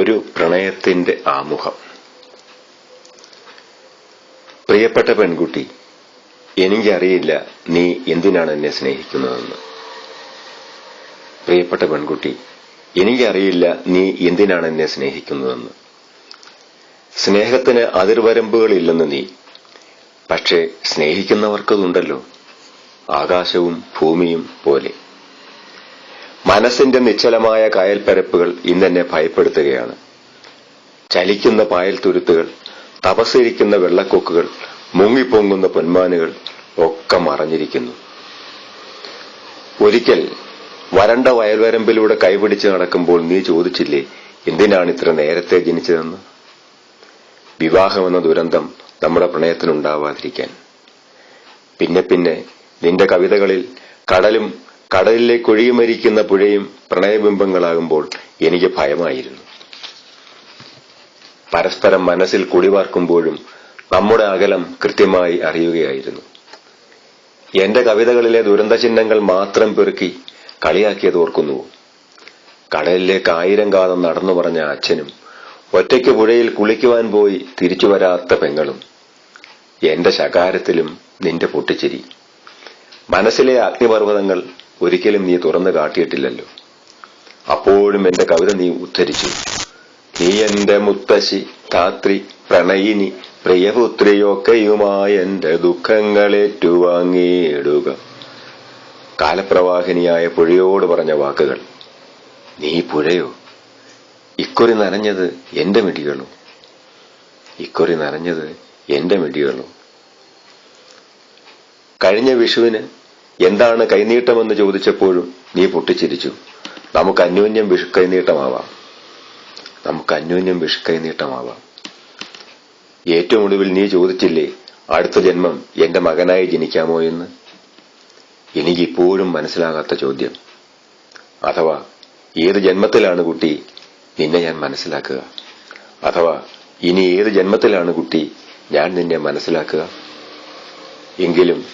ഒരു പ്രണയത്തിന്റെ ആമുഖം. പ്രിയപ്പെട്ട പെൺകുട്ടി എനിക്കറിയില്ല നീ എന്തിനാണ് എന്നെ സ്നേഹിക്കുന്നതെന്ന്. പ്രിയപ്പെട്ട പെൺകുട്ടി എനിക്കറിയില്ല നീ എന്തിനാണ് എന്നെ സ്നേഹിക്കുന്നതെന്ന്. സ്നേഹത്തിന് അതിർവരമ്പുകളില്ലെന്ന് നീ. പക്ഷേ സ്നേഹിക്കുന്നവർക്കതുണ്ടല്ലോ. ആകാശവും ഭൂമിയും പോലെ. മനസ്സിന്റെ നിശ്ചലമായ കായൽപ്പരപ്പുകൾ ഇന്നെന്നെ ഭയപ്പെടുത്തുകയാണ്. ചലിക്കുന്ന പായൽ തുരുത്തുകൾ തപസ്സിരിക്കുന്ന വെള്ളക്കൊക്കുകൾ മുങ്ങിപ്പൊങ്ങുന്ന പൊന്മാനുകൾ ഒക്കെ മറഞ്ഞിരിക്കുന്നു. ഒരിക്കൽ വരണ്ട വയൽവരമ്പിലൂടെ കൈപിടിച്ച് നടക്കുമ്പോൾ നീ ചോദിച്ചില്ലേ എന്തിനാണ് ഇത്ര നേരത്തെ ജനിച്ചതെന്ന്? വിവാഹമെന്ന ദുരന്തം നമ്മുടെ പ്രണയത്തിനുണ്ടാവാതിരിക്കാൻ. പിന്നെ പിന്നെ നിന്റെ കവിതകളിൽ കടലും കടലിലേക്ക് ഒഴുകിമരിക്കുന്ന പുഴയും പ്രണയബിംബങ്ങളാകുമ്പോൾ എനിക്ക് ഭയമായിരുന്നു. പരസ്പരം മനസ്സിൽ കുടിവാർക്കുമ്പോഴും നമ്മുടെ അകലം കൃത്യമായി അറിയുകയായിരുന്നു. എന്റെ കവിതകളിലെ ദുരന്ത ചിഹ്നങ്ങൾ മാത്രം പെറുക്കി കളിയാക്കിയത് ഓർക്കുന്നു. കടലിലേക്ക് ആയിരം കാതം നടന്നു പറഞ്ഞ അച്ഛനും ഒറ്റയ്ക്ക് പുഴയിൽ കുളിക്കുവാൻ പോയി തിരിച്ചു വരാത്ത പെങ്ങളും എന്റെ ശകാരത്തിലും നിന്റെ പൊട്ടിച്ചിരി. മനസ്സിലെ അഗ്നിപർവതങ്ങൾ ഒരിക്കലും നീ തുറന്നു കാട്ടിയിട്ടില്ലല്ലോ. അപ്പോഴും എന്റെ കവിത നീ ഉദ്ധരിച്ചു. നീ എന്റെ മുത്തശ്ശി ധാത്രി പ്രണയിനി പ്രിയപുത്രിയൊക്കെയുമായ എന്റെ ദുഃഖങ്ങളേറ്റുവാങ്ങിയിടുക കാലപ്രവാഹിനിയായ പുഴയോട് പറഞ്ഞ വാക്കുകൾ. നീ പുഴയോ? ഇക്കുറി നനഞ്ഞത് എന്റെ മിടികളോ. ഇക്കുറി നനഞ്ഞത് എന്റെ മിടികളോ. കഴിഞ്ഞ വിഷുവിന് എന്താണ് കൈനീട്ടമെന്ന് ചോദിച്ചപ്പോഴും നീ പൊട്ടിച്ചിരിച്ചു. നമുക്ക് അന്യോന്യം വിഷു കൈനീട്ടമാവാം. നമുക്ക് അന്യോന്യം വിഷു കൈനീട്ടമാവാം. ഏറ്റവും ഒടുവിൽ നീ ചോദിച്ചില്ലേ അടുത്ത ജന്മം എന്റെ മകനായി ജനിക്കാമോ എന്ന്? എനിക്കിപ്പോഴും മനസ്സിലാകാത്ത ചോദ്യം. അഥവാ ഏത് ജന്മത്തിലാണ് കുട്ടി നിന്നെ ഞാൻ മനസ്സിലാക്കുക? അഥവാ ഇനി ഏത് ജന്മത്തിലാണ് കുട്ടി ഞാൻ നിന്നെ മനസ്സിലാക്കുക? എങ്കിലും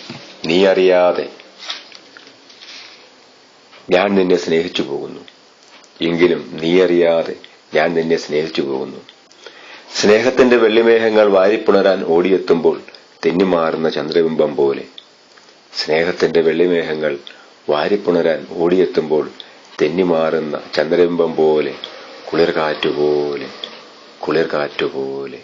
നീ അറിയാതെ ഞാൻ നിന്നെ സ്നേഹിച്ചു പോകുന്നു. എങ്കിലും നീ അറിയാതെ ഞാൻ നിന്നെ സ്നേഹിച്ചു പോകുന്നു. സ്നേഹത്തിന്റെ വെള്ളിമേഘങ്ങൾ വാരിപ്പുണരാൻ ഓടിയെത്തുമ്പോൾ തെന്നിമാറുന്ന ചന്ദ്രബിംബം പോലെ സ്നേഹത്തിന്റെ വെള്ളിമേഘങ്ങൾ വാരിപ്പുണരാൻ ഓടിയെത്തുമ്പോൾ തെന്നിമാറുന്ന ചന്ദ്രബിംബം പോലെ കുളിർകാറ്റുപോലെ കുളിർകാറ്റുപോലെ. കുളിർ കാറ്റുപോലെ